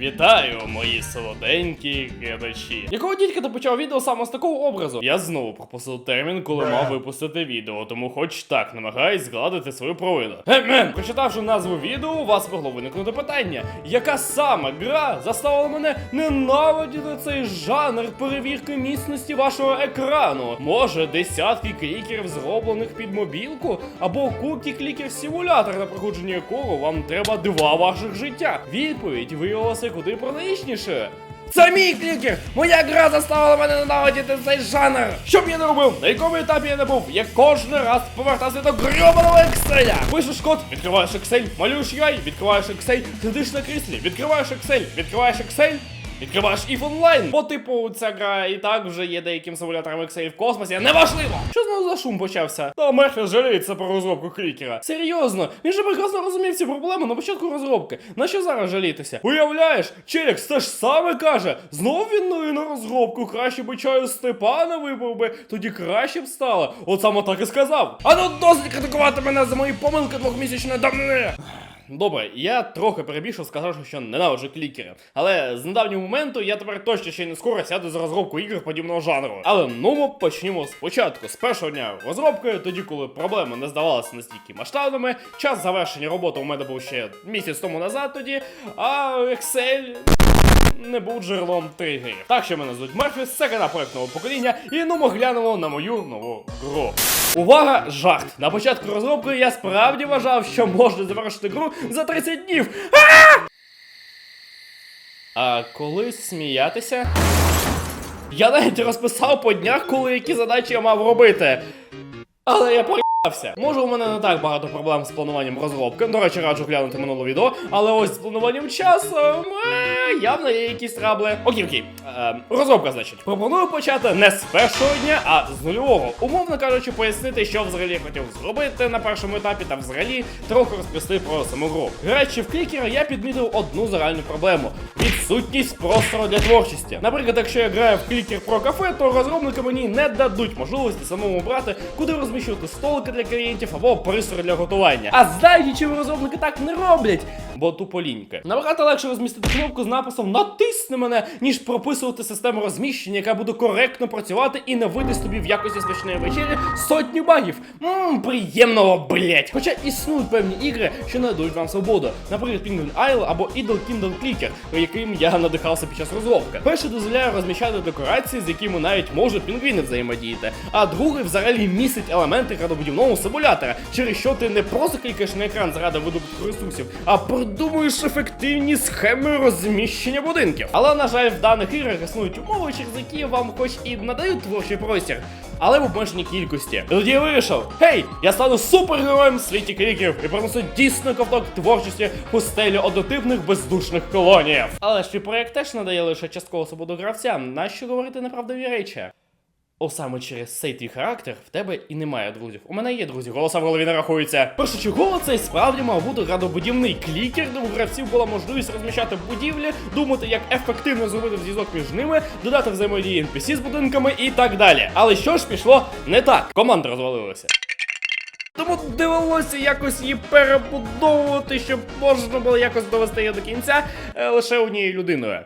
Вітаю, мої солоденькі глядачі. Якого дідька ти почав відео саме з такого образу? Я знову пропустив термін, коли мав випустити відео, тому хоч так намагаюсь згладити свою провину. Гем-гем! Прочитавши назву відео, у вас могло виникнути питання, яка саме гра заставила мене ненавидіти цей жанр перевірки міцності вашого екрану? Може, десятки клікерів, зроблених під мобілку, або кукі клікер симулятор, на проходження якого вам треба два ваших життя? Відповідь виявилася куди прозаїчніше. Це мій клікер! Моя гра заставила мене ненавидіти цей жанр! Що б я не робив, на якому етапі я не був, я кожен раз повертався до грьобаного Екселя! Пишеш код, відкриваєш Excel, малюєш UI, відкриваєш Excel, сидиш на кріслі, відкриваєш Excel, відкриваєш Excel, Відкриваєш if онлайн, бо типу ця гра і так вже є деяким симулятором Excel в космосі. Неважливо! Що знову за шум почався? Та Мехер жаліється про розробку клікера. Серйозно, він же прекрасно розумів ці проблеми на початку розробки. На що зараз жалітися? Уявляєш, Челікс те ж саме каже. Знов він новий на розробку. Краще би чаю Степана випив би, тоді краще б стало. От саме так і сказав. А ну досить критикувати мене за мої помилки двохмісячної давнини. Добре, я трохи перебільшив, сказавши, що ненавиджу клікери. Але з недавнього моменту я тепер точно ще не скоро сяду за розробку ігор подібного жанру. Але ну ми почнімо спочатку, з першого дня розробки, тоді, коли проблеми не здавалися настільки масштабними, час завершення роботи у мене був ще місяць тому назад тоді, а Excel не був джерелом тригерів. Так що мене звуть Мерфіс, це канал проектного покоління, і ну ми глянемо на мою нову гру. Увага, жарт! На початку розробки я справді вважав, що можна завершити гру за 30 днів. А! Коли сміятися? Я навіть розписав по днях, коли які задачі я мав робити. Але я проїбався. Може, у мене не так багато проблем з плануванням розробки. До речі, раджу глянути минуле відео, але ось з плануванням часу е, явно є якісь трабли. Окей, окей. Е, розробка, значить. Пропоную почати не з першого дня, а з нульового. Умовно кажучи, пояснити, що взагалі я хотів зробити на першому етапі, та взагалі трохи розповісти про саму гру. Граючи в клікера, я підмітив одну загальну проблему: відсутність простору для творчості. Наприклад, якщо я граю в клікер про кафе, то розробники мені не дадуть можливості самому обрати, куди розміщувати столики для клієнтів або пристрої для готування. А знаєте, чому розробники так не роблять? Бо тупо ліньки. Набагато легше розмістити кнопку з написом Натисни мене, ніж прописувати систему розміщення, яка буде коректно працювати і не видасть тобі в якості смачної вечері сотню багів. Ммм, приємного, блять. Хоча існують певні ігри, що не дають вам свободу. Наприклад, Penguin Isle або Idle Kindle Clicker, яким я надихався під час розробки. Перший дозволяє розміщати декорації, з якими навіть можуть пінгвіни взаємодіяти, а другий взагалі містить елементи градобудівного симулятора, через що ти не просто клікаєш на екран заради видобутку ресурсів, а придумуєш ефективні схеми розміщення будинків. Але на жаль, в даних іграх існують умови, через які вам хоч і надають творчий простір. Але в обмеженій кількості. І тоді я вирішив: гей, я стану супергероєм в світі кліків і принесу дійсно ковток творчості у стелі однотипних бездушних колоніїв. Але ж і проект теж надає лише частково свободу гравцям. Нащо говорити неправдиві речі? О, саме через цей твій характер в тебе і немає друзів. У мене є друзі, голоса в голові не рахуються. Першочергово це справді мав бути градобудівний клікер, де у гравців була можливість розміщати будівлі, думати, як ефективно зробити зв'язок між ними, додати взаємодії NPC з будинками і так далі. Але що ж пішло не так? Команда розвалилася. Тому довелося якось її перебудовувати, щоб можна було якось довести її до кінця е, лише однією людиною.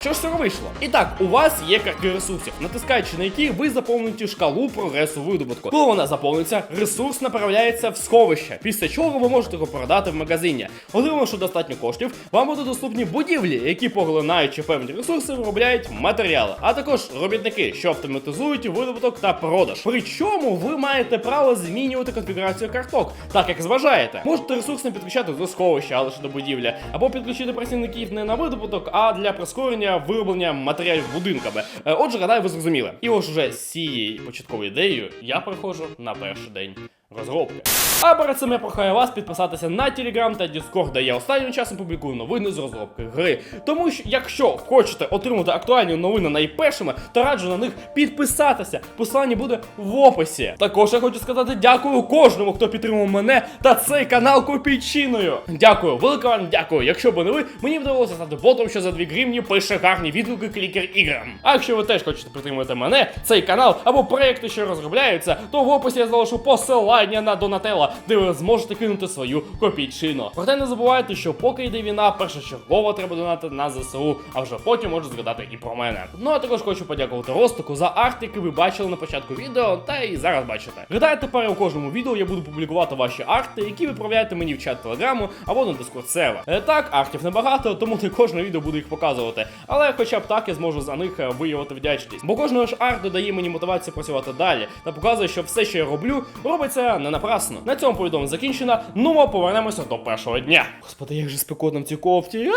Що ж цього вийшло? І так, у вас є картки ресурсів, натискаючи на які ви заповните шкалу прогресу видобутку. Коли вона заповниться, ресурс направляється в сховище, після чого ви можете його продати в магазині. Отримавши достатньо коштів, вам будуть доступні будівлі, які, поглинаючи певні ресурси, виробляють матеріали, а також робітники, що автоматизують видобуток та продаж. Причому ви маєте право змінювати конфігурацію карток, так як зважаєте. Можете ресурс підключати до сховища, а лише до будівлі, або підключити працівників не на видобуток, а для прискорення вироблення матеріалів будинками. Е, Отже, гадаю, ви зрозуміли. І ось уже з цією початковою ідеєю я приходжу на перший день. Розробки. А перед цим я прохаю вас підписатися на Telegram та Discord, де я останнім часом публікую новини з розробки гри. Тому що, якщо хочете отримати актуальні новини найпершими, то раджу на них підписатися. Посилання буде в описі. Також я хочу сказати дякую кожному, хто підтримав мене та цей канал копійчиною. Дякую, велике вам дякую. Якщо б не ви, мені б довелося стати ботом, що за 2 гривні пише гарні відгуки клікер іграм. А якщо ви теж хочете підтримати мене, цей канал або проекти, що розробляються, то в описі я залишу посилання посилання на Донателло, де ви зможете кинути свою копійчину. Проте не забувайте, що поки йде війна, першочергово треба донати на ЗСУ, а вже потім можу згадати і про мене. Ну а також хочу подякувати Ростоку за арт, який ви бачили на початку відео, та і зараз бачите. Гадаю, тепер у кожному відео я буду публікувати ваші арти, які відправляєте мені в чат телеграму або на дискорд сервер. Е, Так, артів небагато, тому не кожне відео буду їх показувати. Але хоча б так я зможу за них е, виявити вдячність. Бо кожного ж арт додає мені мотивацію працювати далі та показує, що все, що я роблю, робиться не напрасно. На цьому повідомлення закінчено. Ну ми повернемося до першого дня. Господи, як же спекотно в цій кофті.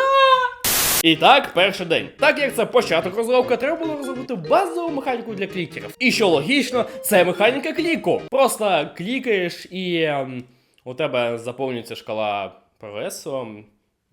І так, перший день. Так як це початок розробки, треба було розробити базову механіку для клікерів. І що логічно, це механіка кліку. Просто клікаєш і ем, у тебе заповнюється шкала прогресу.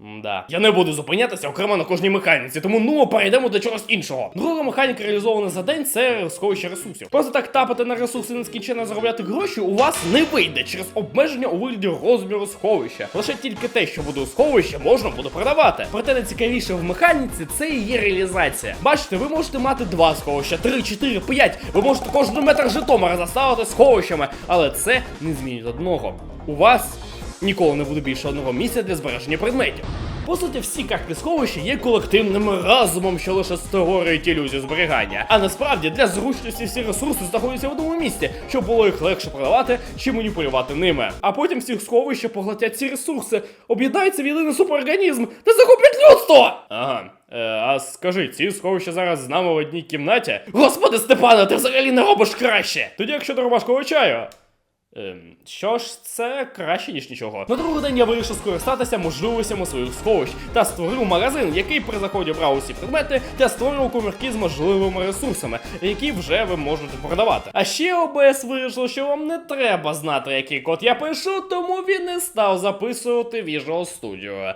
Да. Я не буду зупинятися окремо на кожній механіці, тому ну перейдемо до чогось іншого. Друга механіка реалізована за день це сховище ресурсів. Просто так тапати на ресурси нескінченно заробляти гроші у вас не вийде через обмеження у вигляді розміру сховища. Лише тільки те, що буде у сховищі, можна буде продавати. Проте найцікавіше в механіці це її реалізація. Бачите, ви можете мати два сховища, три, чотири, п'ять. Ви можете кожен метр Житомира заставити сховищами, але це не змінить одного. У вас Ніколи не буде більше одного місця для збереження предметів. По суті, всі карти сховища є колективним разумом, що лише створюють ілюзію зберігання. А насправді для зручності всі ресурси знаходяться в одному місці, щоб було їх легше продавати чи маніпулювати ними. А потім всіх сховища поглотять ці ресурси, об'єднаються в єдиний суперорганізм та захоплять людство! Ага. Е, а скажи, ці сховища зараз з нами в одній кімнаті? Господи Степане, ти взагалі не робиш краще! Тоді якщо до ромашкового чаю. Ем, що ж, це краще, ніж нічого. На другий день я вирішив скористатися можливостями своїх сховищ та створив магазин, який при заході брав усі предмети та створював комірки з можливими ресурсами, які вже ви можете продавати. А ще ОБС вирішив, що вам не треба знати, який код я пишу, тому він не став записувати Visual Studio.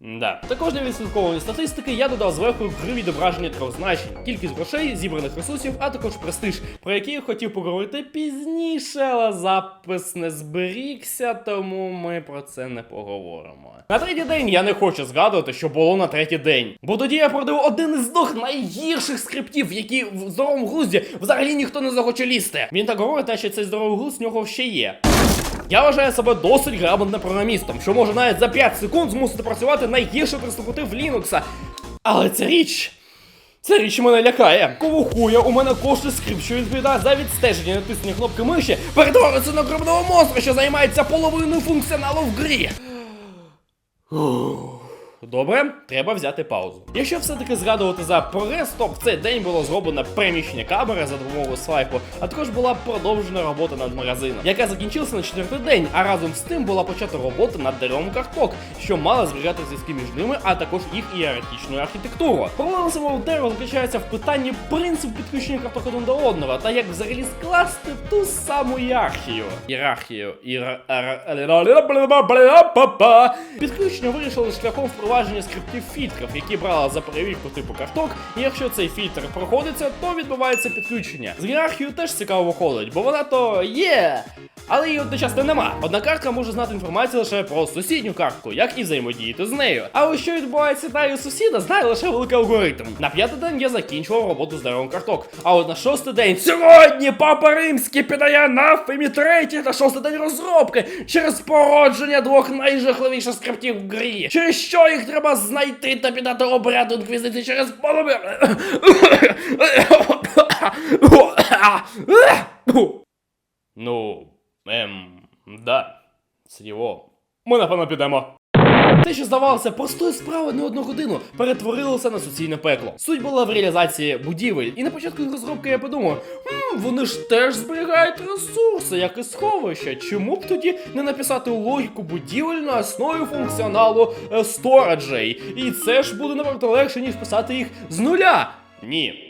Да. Також для відслідковування статистики я додав зверху гри відображення трьох значень, кількість грошей, зібраних ресурсів, а також престиж, про який я хотів поговорити пізніше, але запис не зберігся, тому ми про це не поговоримо. На третій день я не хочу згадувати, що було на третій день. Бо тоді я продав один із двох найгірших скриптів, які в здоровому глузді взагалі ніхто не захоче лізти. Він так говорить, наче цей здоровий глузд в нього ще є. Я вважаю себе досить грамотним програмістом, що може навіть за 5 секунд змусити працювати найгірше дистрибутив Linux. Але ця річ. Ця річ мене лякає. Кого хуя у мене кошти скрип, що відповідає за відстеження натиснення кнопки миші, перетвориться на крупного монстра, що займається половиною функціоналу в грі. Добре, треба взяти паузу. Якщо все-таки згадувати за прогрес, то в цей день було зроблено переміщення камери за допомогою свайпу, а також була продовжена робота над магазином, яка закінчилася на четвертий день, а разом з тим була почата робота над деревом карток, що мала зберігати зв'язки між ними, а також їх ієрархічну архітектуру. Проблема самого дерева заключається в питанні принципу підключення карток один до одного, та як взагалі скласти ту саму ієрархію. Ієрархію. Ієр- Підключення вирішили шляхом впровадження скриптів фільтрів, які брала за перевірку типу карток, і якщо цей фільтр проходиться, то відбувається підключення. З ієрархією теж цікаво виходить, бо вона то є. Але її одночасно нема. Одна картка може знати інформацію лише про сусідню картку, як і взаємодіяти з нею. А ось що відбувається далі у сусіда, знає лише великий алгоритм. На п'ятий день я закінчував роботу з деревом карток. А от на шостий день сьогодні папа римський підає нафемі третій та шостий день розробки через породження двох найжахливіших скриптів в грі. Через що їх треба знайти та піддати обряду інквізиції через половину. Ну, ем, да, його. Ми напевно підемо. Те, що здавалося простою справою не одну годину, перетворилося на суцільне пекло. Суть була в реалізації будівель, і на початку розробки я подумав, хм, вони ж теж зберігають ресурси, як і сховища. Чому б тоді не написати логіку будівель на основі функціоналу е, стораджей? І це ж буде набагато легше, ніж писати їх з нуля. Ні.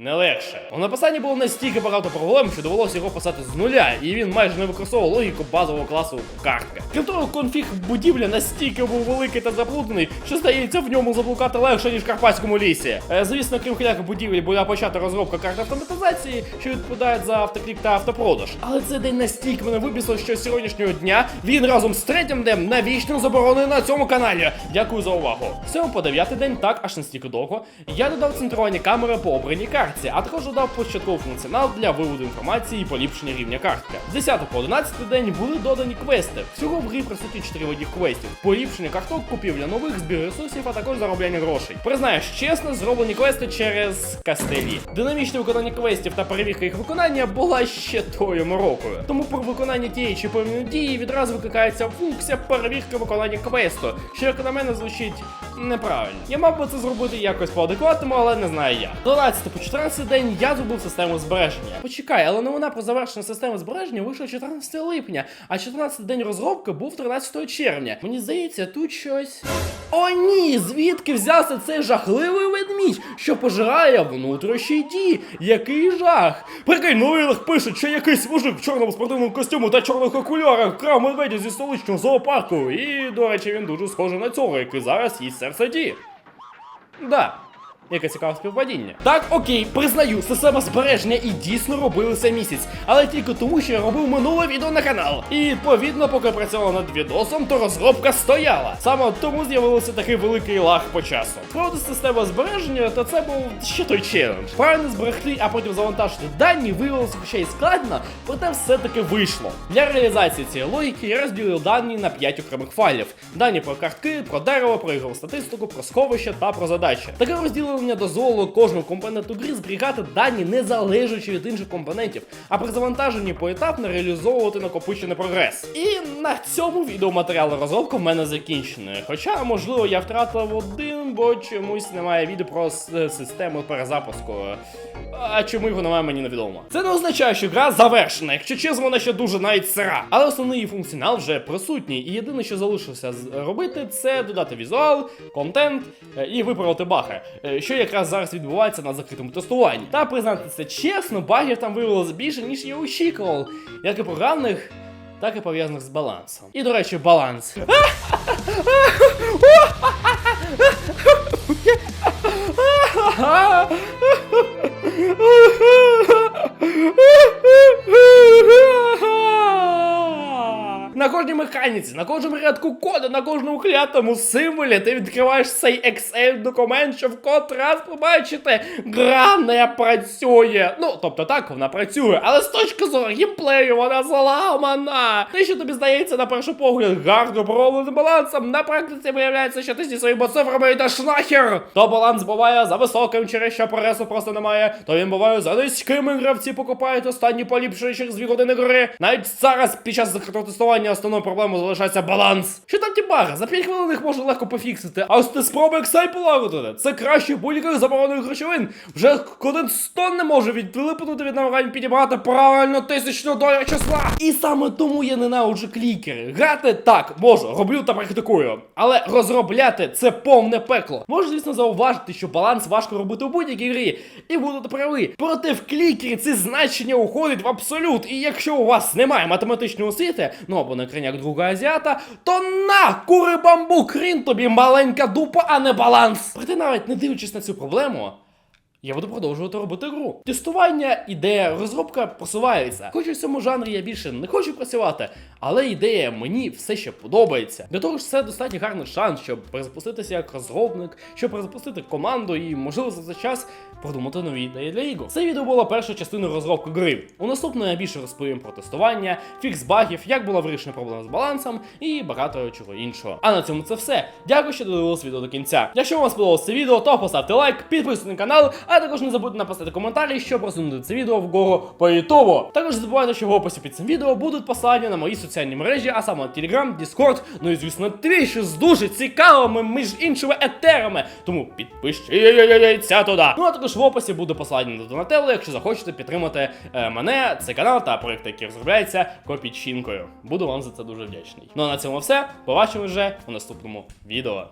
Не легше. У написанні було настільки багато проблем, що довелося його писати з нуля, і він майже не використовував логіку базового класу картки. Крім того, конфіг будівлі настільки був великий та заплутаний, що здається в ньому заблукати легше, ніж в Карпатському лісі. Е, звісно, крім хиляка будівлі була почата розробка карт автоматизації, що відповідають за автоклік та автопродаж. Але цей день настільки мене вибісив, що з сьогоднішнього дня він разом з третім днем навічно заборонений на цьому каналі. Дякую за увагу. 7 по 9 день, так аж настільки довго, я додав центрування камери по обраній карті. Картці, а також додав початковий функціонал для виводу інформації і поліпшення рівня картки. З 10 по 11 день були додані квести. Всього в грі присутні 4 видів квестів: поліпшення карток, купівля нових, збір ресурсів, а також заробляння грошей. Признаюсь, чесно, зроблені квести через кастелі. Динамічне виконання квестів та перевірка їх виконання була ще тою морокою. Тому про виконання тієї чи певної дії відразу викликається функція перевірки виконання квесту, що як на мене звучить неправильно. Я мав би це зробити якось по-адекватному, але не знаю як. 12 по 14 день я зробив систему збереження. Почекай, але новина про завершення системи збереження вийшла 14 липня, а 14 день розробки був 13 червня. Мені здається, тут щось. О, ні! Звідки взявся цей жахливий ведмідь, що пожирає внутрішні дії? Який жах! Прикинь, новинах пишуть, що якийсь мужик в чорному спортивному костюму та чорних окулярах крав медведя зі столичного зоопарку. І, до речі, він дуже схожий на цього, який зараз їсть серце ді. Да. Яке цікаве співпадіння. Так, окей, признаю, система збереження і дійсно робилися місяць, але тільки тому, що я робив минуле відео на канал. І відповідно, поки працював над відосом, то розробка стояла. Саме тому з'явився такий великий лаг по часу. Правда, система збереження, то це був ще той челендж. Правильно зберегти, а потім завантажити дані виявилося хоча й складно, проте все-таки вийшло. Для реалізації цієї логіки я розділив дані на 5 окремих файлів: дані про картки, про дерево, про ігрову статистику, про сховище та про задачі. Таке розділення дозволило кожному компоненту гри зберігати дані не залежачи від інших компонентів, а при завантаженні поетапно реалізовувати накопичений прогрес. І на цьому відеоматеріал розробки в мене закінчений. Хоча, можливо, я втратив один, бо чомусь немає відео про систему перезапуску. А чому його немає, мені невідомо. Це не означає, що гра завершена. Якщо чесно, вона ще дуже навіть сира. Але основний її функціонал вже присутній. І єдине, що залишилося робити, це додати візуал, контент е, і виправити баги. Що якраз зараз відбувається на закритому тестуванні. Та признатися чесно, багів там виявилося більше, ніж я очікував. Як і програмних. Так і пов'язаних з балансом. І, до речі, баланс. механіці, на кожному рядку коду, на кожному клятому символі ти відкриваєш цей Excel документ, що в код раз побачите, гра не працює. Ну, тобто так, вона працює, але з точки зору геймплею вона зламана. Те, що тобі здається на перший погляд гарно проробленим балансом, на практиці виявляється, що ти зі своїми цифрами йдеш нахер. То баланс буває за високим, через що прогресу просто немає, то він буває за низьким, і гравці покупають останні поліпшуючих з дві години гри. Навіть зараз під час закритого тестування основною проблемою залишається баланс. Що там ті баги? За 5 хвилин їх можна легко пофіксити. А ось ти спробуй Excel полагодити. Це краще будь-яких заборонених речовин. Вже один стон не може відлипнути від намагань підібрати правильно тисячну долю числа. І саме тому я ненавиджу клікери. Грати так можу, роблю та практикую. Але розробляти це повне пекло. Можу, звісно, зауважити, що баланс важко робити у будь-якій грі. І будете праві. Проте в клікері це значення уходить в абсолют. І якщо у вас немає математичної освіти, ну або на краняк друга азіата, то на кури бамбук, хрін тобі маленька дупа, а не баланс. Проте навіть не дивлячись на цю проблему. Я буду продовжувати робити гру. Тестування, ідея, розробка просувається. Хоч у цьому жанрі я більше не хочу працювати, але ідея мені все ще подобається. Для того ж це достатньо гарний шанс, щоб перезапуститися як розробник, щоб перезапустити команду і, можливо, за цей час продумати нові ідеї для ігор. Це відео було першою частиною розробки гри. У наступному я більше розповім про тестування, фікс багів, як була вирішена проблема з балансом і багато чого іншого. А на цьому це все. Дякую, що додивились відео до кінця. Якщо вам сподобалося це відео, то поставте лайк, підписуйтесь на канал, а також не забудьте написати коментарі, щоб просунути це відео вгору по ютубу. Також не забувайте, що в описі під цим відео будуть посилання на мої соціальні мережі, а саме Telegram, Discord, ну і звісно Twitch з дуже цікавими між іншими етерами. Тому підпишіться туди. Ну а також в описі буде посилання на Донателло, якщо захочете підтримати е, мене, цей канал та проєкт, який розробляється копійчинкою. Буду вам за це дуже вдячний. Ну а на цьому все. Побачимо вже у наступному відео.